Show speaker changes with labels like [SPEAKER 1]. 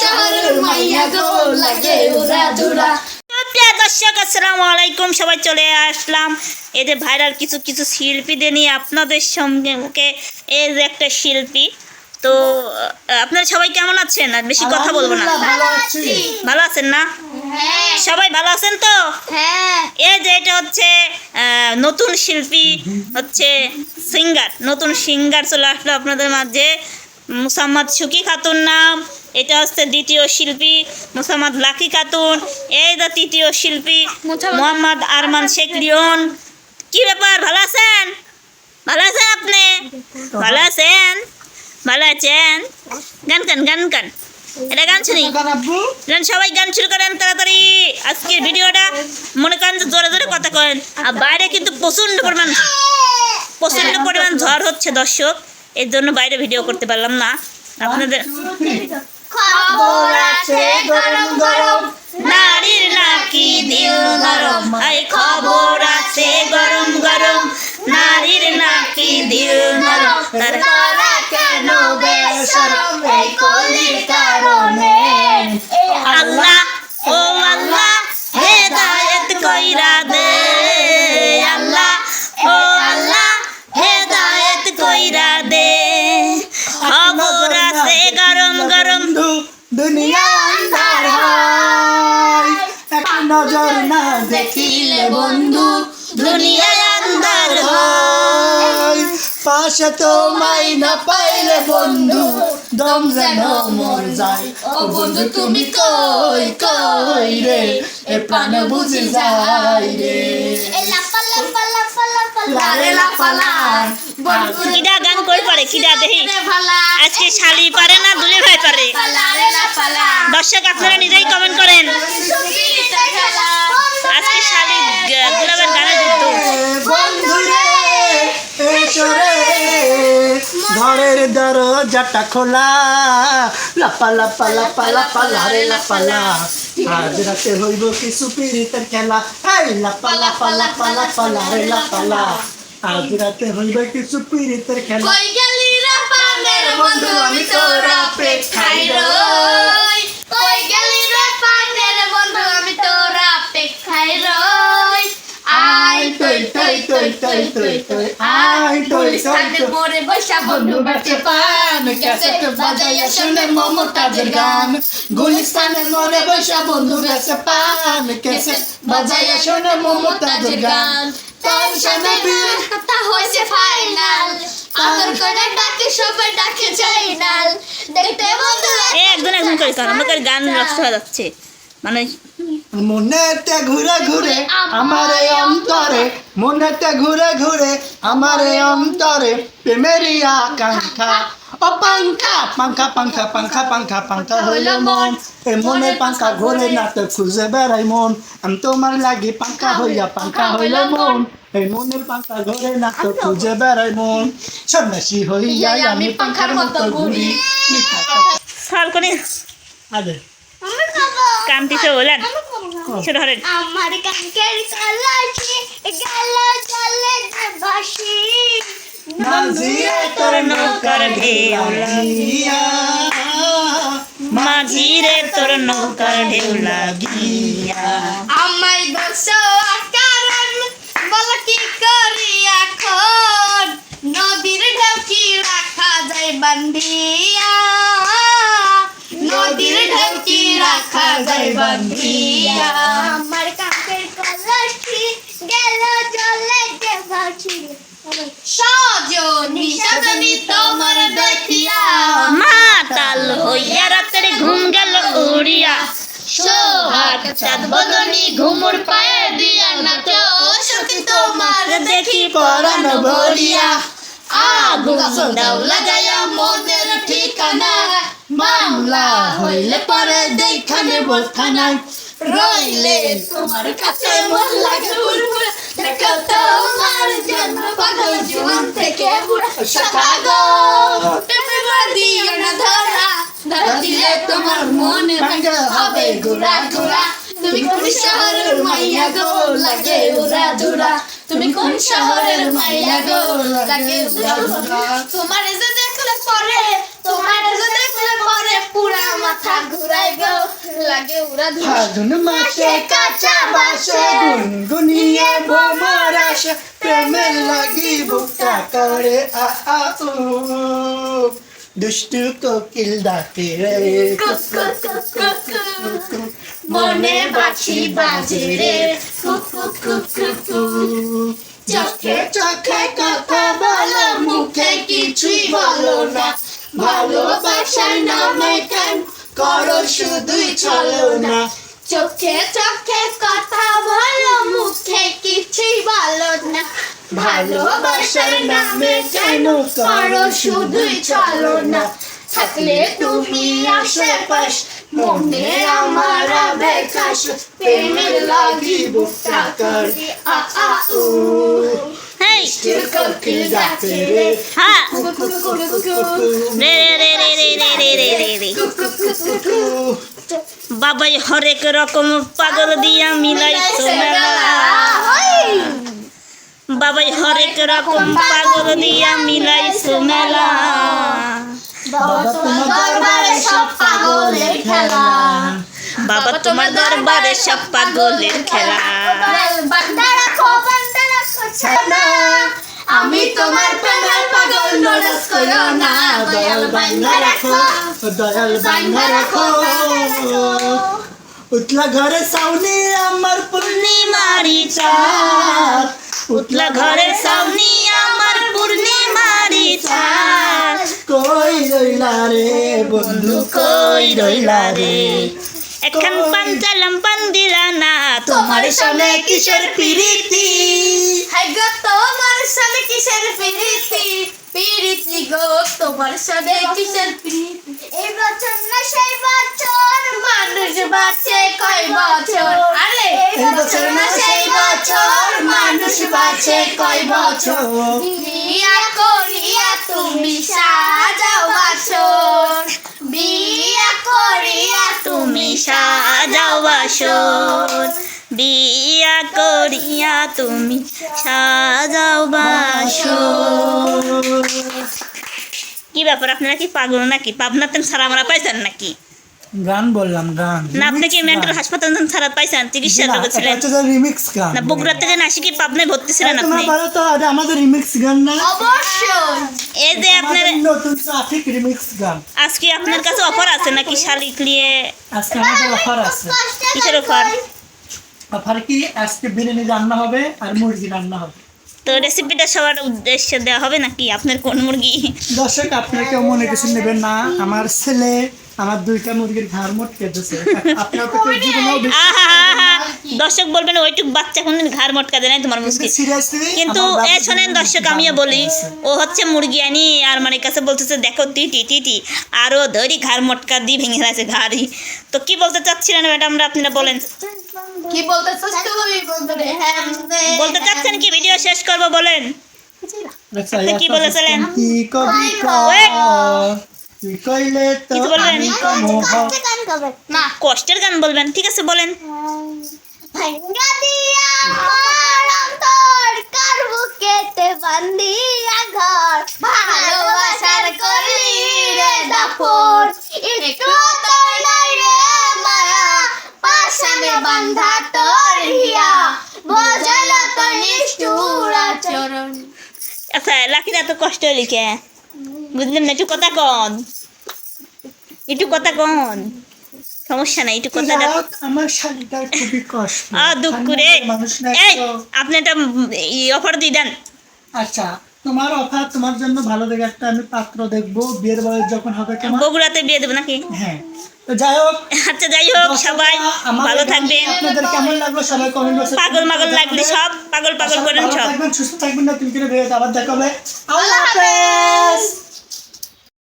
[SPEAKER 1] শহরের মাইয়া গো লাগে উড়া ধুরা
[SPEAKER 2] দর্শক আসসালামু আলাইকুম। সবাই চলে আসলাম। এদের ভাইরাল কিছু কিছু শিল্পীদের নিয়ে আপনাদের সঙ্গে মুখে। এই যে একটা শিল্পী। তো আপনারা সবাই কেমন আছেন? আর বেশি কথা বলব না।
[SPEAKER 1] ভালো
[SPEAKER 2] আছেন না?
[SPEAKER 1] হ্যাঁ।
[SPEAKER 2] সবাই ভালো আছেন তো?
[SPEAKER 1] হ্যাঁ।
[SPEAKER 2] এই যে এটা হচ্ছে নতুন শিল্পী হচ্ছে সিঙ্গার। নতুন সিঙ্গার চলে আসলো আপনাদের মাঝে। মুসাম্মদ সুকি খাতুন নাম। এটা হচ্ছে দ্বিতীয় শিল্পী মুসাম্মদ লাকি খাতুন এই দা তৃতীয় শিল্পী মোহাম্মদ আরমান শেখ লিওন। কি ব্যাপার ভালো আছেন? ভালো আছেন আপনি? ভালো আছেন? ভালো আছেন? গান গান গান গান। এটা গান শুনি। গান সবাই গান শুরু করেন তাড়াতাড়ি। আজকের ভিডিওটা মনে করেন যে জোরে জোরে কথা করেন আর বাইরে কিন্তু প্রচণ্ড পরিমাণ প্রচণ্ড পরিমাণ ঝড় হচ্ছে দর্শক। এর জন্য বাইরে ভিডিও করতে পারলাম না। আপনাদের
[SPEAKER 1] খবর আছে গরম গরম
[SPEAKER 2] নারীর নাকি দিল নরম। এই খবর আছে গরম গরম। নারীর নাকি দিল নরম। তারা
[SPEAKER 1] কেন বেশরম এই কলির কারণে।
[SPEAKER 2] আল্লাহ
[SPEAKER 3] তো মাই না পাইলে বন্ধু দম যেন মর যায়। ও বন্ধু তুমি কই কই রে? এ প্রাণ বুঝে যায় রে।
[SPEAKER 2] কিডা গান কই পারে কিডা দেখি আজকে শালি পারে না দুলে ভাই পারে? দর্শক আপনারা নিজেই কমেন্ট করেন আজকে শালি গ- গুলাবের গানে যুদ্ধ
[SPEAKER 3] বন্ধু রে এসো রে ঘরের দরজাটা খোলা। লাপা লাপা লাপা লাপা, লারে, লাপা লা আজ রাতে হইব কিছু পিরিতের খেলা। এই লাপা লাপা লাপা লাপা, লারে, লাপা, লা। আজ রাতে হইব কিছু পিরিতের খেলা।
[SPEAKER 1] কই গেলি রে পানের বন্ধু? আমি তোর অপেক্ষায় রই। কই গেলি তই তই তই তই আই তই সাথে পরে বসা বন্ধু বেঁচে পান ক্যাসেট বাজাইয়া শুনে মমতাজের গান
[SPEAKER 3] গুলিস্তানে মরে বসা বন্ধু বেসে পান কেসে বাজাইয়া শোনে মমতাজের গান তার সামনে বিয়ে
[SPEAKER 1] কথা হয়েছে ফাইনাল আদর করে ডাকে সবাই ডাকে চাইনাল দেখতে বন্ধু
[SPEAKER 2] একজন একজন করে কারণ আমাদের গান নষ্ট হয়ে যাচ্ছে মানে
[SPEAKER 3] মনেতে ঘুরে ঘুরে আমার এই অন্তরে মনেতে ঘুরে ঘুরে আমার এই অন্তরে প্রেমেরই আকাঙ্ক্ষা। ও পাঙ্খা পাঙ্খা পাঙ্খা পাঙ্খা পাঙ্খা পাঙ্খা হইল মন। এ মনে পাঙ্খা ঘুরে না তো খুঁজে বেড়াই মন। আমি তোমার লাগি পাঙ্খা হইয়া পাঙ্খা হইল মন। এই মনের পাঙ্খা ঘুরে না তো খুঁজে বেড়াই মন। সন্ন্যাসী হইয়া আমি পাঙ্খার মতো ঘুরি। আরে
[SPEAKER 2] কান্তিতে বলেন। ছোট হরেন
[SPEAKER 1] আমার কাঙ্কের কালাচি গেল চলে বাসি
[SPEAKER 3] নাজিয়া তোর নৌকার ঢেউ লাগিয়া
[SPEAKER 2] মাঝি রে তোর নৌকার ঢেউ লাগিয়া
[SPEAKER 1] আমায় দোষ কারণ বল কি করি এখন? নদীর ঢেউ কি রাখা যায় বান্ধিয়া। বান্ধিয়া আমার কাকের কলসি গেল জলে যে ভাসি সজনী সজনী তোমার দেখিয়া।
[SPEAKER 2] মাতাল হইয়া রাতের ঘুম গেল উড়িয়া। সোহাগ চাঁদ বদনি ঘুমুর পায়ে দিয়া নাচো।
[SPEAKER 1] সখী তোমার
[SPEAKER 2] দেখি
[SPEAKER 3] পরাণ ভরিয়া।
[SPEAKER 2] আগুন দাও লাগাইয়া
[SPEAKER 1] ঠিকানা
[SPEAKER 3] মামলা হইলে পরে দেখানে থানায়
[SPEAKER 1] রইলে তোমার কাছে মন লাগে দেখো তোমার জন্ম পাগল জীবন থেকে শাখা দিলে তোমার মনে হবে ঘুরা ঘুরা তুমি কোন শহরের মাইয়া লাগে তুমি কোন শহরের মাইয়া লাগে তোমার যে দেখলে পরে মাথা ঘুরাই গো। লাগে উড়া ধুরা
[SPEAKER 3] ফাগুন মাসে কাঁচা বাসে। গুনগুনিয়ে ভ্রমর আসে। প্রেমের লাগি বুকটা করে আ আ উ। দুষ্টু কোকিল ডাকে রে।
[SPEAKER 1] মনে বাঁশি বাজে রে। চোখে চোখে কথা বলো মুখে কিছুই বলো না। ভালোবাসার নামে কেন?
[SPEAKER 3] করো শুধুই চলো না।
[SPEAKER 1] চোখে চোখে কথা বলো, মুখে কিছুই বলো না। ভালোবাসার নামে কেন? করো শুধুই চলো না। থাকলে তুমি আশেপাশ, মনে আমার বেকাশ প্রেমের লাগি করে আ আ, উ।
[SPEAKER 2] বাবাই হরেক রকম পাগল দিয়া মিলাই বাবাই হরেক রকম পাগল দিয়া মিলাই
[SPEAKER 1] বাবা তোমার দরবারে সব পাগলের খেলা।
[SPEAKER 2] বাবা তোমার দরবারে সব পাগলের খেলা।
[SPEAKER 1] ছানা আমি তোমার প্রেমের পাগল, নরস করো না। দয়াল বান্দা রাখো,
[SPEAKER 3] দয়াল বান্ধা রাখো। উতলা ঘরে সাউনি আমার
[SPEAKER 2] পূর্ণিমারি চাঁদ উতলা ঘরের সামনে আমার পূর্ণিমারি
[SPEAKER 3] কই রইলা রে বন্ধু,
[SPEAKER 2] কই রইলা রে? এখন না তোমার সামনে কিসের প্রীতি?
[SPEAKER 1] হাই গো তোমার সাথে কিসের প্রীতি? প্রীতি গো তোমার সাথে কিসের প্রীতি? এই বছর না সেই বছর মানুষ বাঁচে কয় বছর? আরে এই বছর না সেই বছর মানুষ বাঁচে কয় বছর? বিয়া করিয়া তুমি সাজাও বছর বিয়া করিয়া
[SPEAKER 2] তুমি সাজাও বাসর। বিয়া করিয়া তুমি সাজাও বাসর। কি ব্যাপার আপনারা কি পাগল নাকি? পাবনাতেন ছাড়া আমরা পাইছেন নাকি?
[SPEAKER 3] গান বললাম গান।
[SPEAKER 2] না আপনি কি মেন্টাল হাসপাতাল ছাড়া পাইছেন? চিকিৎসার লোক ছিলেন
[SPEAKER 3] রিমিক্স গান।
[SPEAKER 2] না বগুড়া থেকে নাসি কি পাবনায় ভর্তি ছিলেন
[SPEAKER 3] তোমার
[SPEAKER 2] আপনি।
[SPEAKER 3] তো এটা আমাদের রিমিক্স গান না?
[SPEAKER 1] অবশ্যই।
[SPEAKER 2] এই যে আপনার
[SPEAKER 3] নতুন ট্রাফিক রিমিক্স গান।
[SPEAKER 2] আজকে আপনার কাছে অফার আছে নাকি শালিক নিয়ে?
[SPEAKER 3] আজকে আমাদের অফার আছে।
[SPEAKER 2] কিসের অফার?
[SPEAKER 3] অফার কি আজকে বিরিয়ানি রান্না হবে আর মুরগি রান্না হবে।
[SPEAKER 2] তো রেসিপিটা সবার উদ্দেশ্যে দেওয়া হবে নাকি আপনার কোন মুরগি?
[SPEAKER 3] দর্শক আপনারা কেউ মনে কিছু নেবেন না। আমার ছেলে আমার দুইটা মুরগির ঘাড় মোট কেটেছে আপনার তো জীবনেও
[SPEAKER 2] আহা আহা দর্শক বলবেন ওইটুক বাচ্চা কোনদিন ঘাড় মটকা দেয় নাই তোমার মুরগি কিন্তু এ শোনেন দর্শক আমিও বলি ও হচ্ছে মুরগি আনি আর মানে কাছে বলতেছে দেখো টিটি টিটি আরও ধরি ঘাড় মটকা দিয়ে ভেঙে ফেলেছে ঘাড়ি তো কি বলতে চাচ্ছিলেন ম্যাডামরা আপনারা বলেন।
[SPEAKER 1] কি বলতে বলতে
[SPEAKER 2] চাচ্ছেন কি? ভিডিও শেষ করব বলেন। কি বলেছিলেন কষ্টের গান বলবেন ঠিক আছে বলেন।
[SPEAKER 1] ভাঙ্গা দিয়া আমার অন্তর কার বুকেতে বান্দি?
[SPEAKER 2] আচ্ছা লাকিদা তো কষ্ট লিখে বুঝলাম না একটু কথা কন। একটু কথা কন। সমস্যা নাই একটু
[SPEAKER 3] হোক, আমার শাড়িটা খুবই কষ্ট।
[SPEAKER 2] আ দুঃখ করে এই আপনি একটা অফার দিয়ে দেন।
[SPEAKER 3] আচ্ছা। তোমার অফার তোমার জন্য ভালো দেখে একটা আমি পাত্র দেখব বিয়ের বয়স যখন হবে তোমার।
[SPEAKER 2] বগুড়াতে বিয়ে দেবো নাকি?
[SPEAKER 3] হ্যাঁ। তো যাই হোক।
[SPEAKER 2] আচ্ছা যাই হোক সবাই ভালো থাকবে
[SPEAKER 3] আপনাদের কেমন লাগল সবাই কমেন্ট বক্সে
[SPEAKER 2] পাগল মাগল লাগলে সব পাগল পাগল করেন সব।
[SPEAKER 3] থাকবেন সুস্থ থাকবেন না তুমি কিনে বেরোতে আবার দেখা হবে।
[SPEAKER 1] আল্লাহ
[SPEAKER 3] হাফেজ!